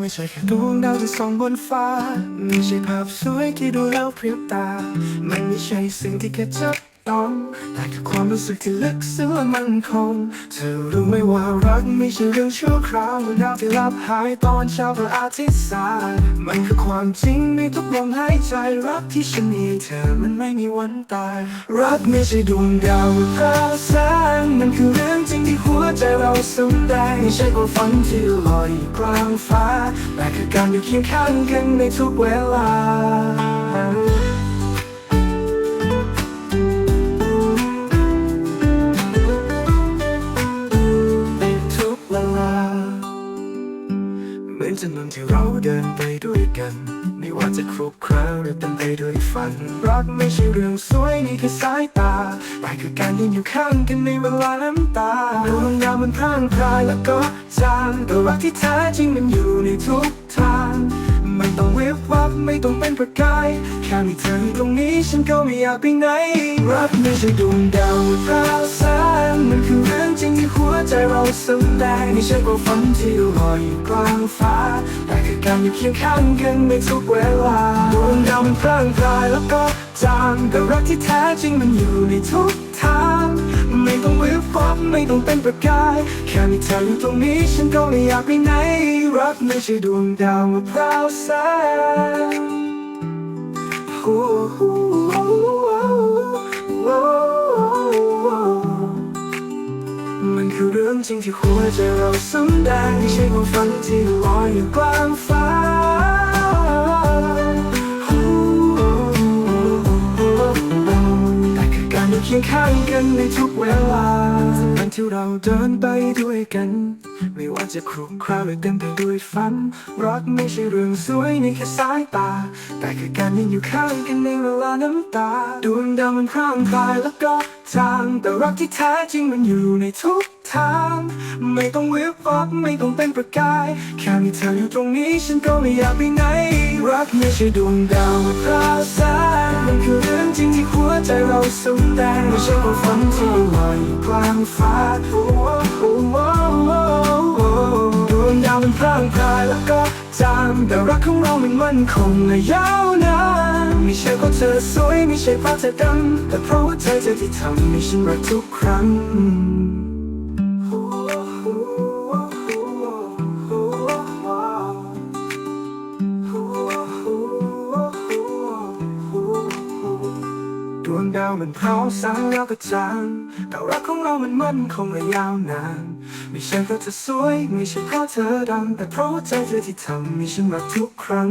ไม่ใช่แค่ดวงดาวที่ส่องบนฟ้า ไม่ใช่ภาพสวยที่ดูแล้วเพรียบตา มันไม่ใช่สิ่งที่แค่จับ ต้องแต่คือความรู้สึกที่ลึกซึ้งและมันคง เธอรู้ไหมว่ารักไม่ใช่เรื่องชั่วคราวเหมือนาที่ลับหายตอนเช้าพระอาทิตย์สายมันคือความจริงในทุกลมหายใจรักที่ฉันมีเธอมันไม่มีวันตาย รักไม่ใช่ดวงดาวหรือพระแสงมันคือเรื่องจริงที่หัวใจเราสมแดงไม่ใช่ความฝันที่ลอยกลางฟ้าแต่คือการอยู่เคียงข้างกันในทุกเวลา เหมือนถนนที่เราเดินไปด้วยกัน ไม่ว่าจะครุขราหรือเต็มไปด้วยฝัน รักไม่ใช่เรื่องสวยนี่คือสายตาไปคือการยืนอยู่ข้างกันในเวลาน้ำตาดวงดาวมันพร่างพรายแล้วก็จางแต่รักที่แท้จริงมันอยู่ในทุกทาง ต้องเวบวับไม่ต้องเป็นประกาย แค่มีเธอตรงนี้ฉันก็ไม่อยากไปไหน รักไม่ใช่ดวงดาวหรือพระแสงมันคือเรื่องจริงที่หัวใจเราสำแดงไม่ใช่ความฝันที่ลอยอยู่กลางฟ้า แต่คือการอยู่เคียงข้างกันในทุกเวลาดวงดาวมันพร่างพรายแล้วก็จางแต่รักที่แท้จริงมันอยู่ในทุก ทางไม่ต้องวิบวับไม่ต้องเป็นประกาย แค่มีเธออยู่ตรงนี้ฉันก็ไม่อยากไปไหน รักไม่ใช่ดวงดาวมาพร้าวแสงมันคือเรื่องจริงที่หัวใจเราสำแดงไม่ใช่ความฝันที่ลอยอยู่กลางฟ้า กันในทุกเวลาวันที่เราเดินไปด้วยกัน ไม่ว่าจะครุขระหรือเต็มไปด้วยฝัน รักไม่ใช่เรื่องสวยในแค่สายตา แต่คือการยืนอยู่ข้างกันในเวลาน้ำตาดวงดาวมันพร่างพรายแล้วก็จางแต่รักที่แท้จริงมันอยู่ในทุกทาง ไม่ต้องวิบวับไม่ต้องเป็นประกาย แค่มีเธออยู่ตรงนี้ฉันก็ไม่อยากไปไหน รักไม่ใช่ดวงดาวพระแสงมันคือเรื่องจริงที่หัวใจเราสำแดงไม่ใช่ความฝันที่ลอยกลางฟ้าโอ้โอ้โอ้โอ้โอ้ดวงดาวมันพร่างพรายแล้วก็จางแต่รักของเรามันมั่นคงและยาวนานไม่ใช่เพราะเธอสวยไม่ใช่เพราะเธอดังแต่เพราะว่าเธอเธอที่ทำให้ฉันรักทุกครั้ง ดวงดาวมันเผาสางแล้วก็จางแต่รักของเรามันมั่นคงและยาวนาน ไม่ใช่เพราะเธอสวย ไม่ใช่เพราะเธอดัง แต่เพราะใจเธอที่ทำให้ฉันรักทุกครั้ง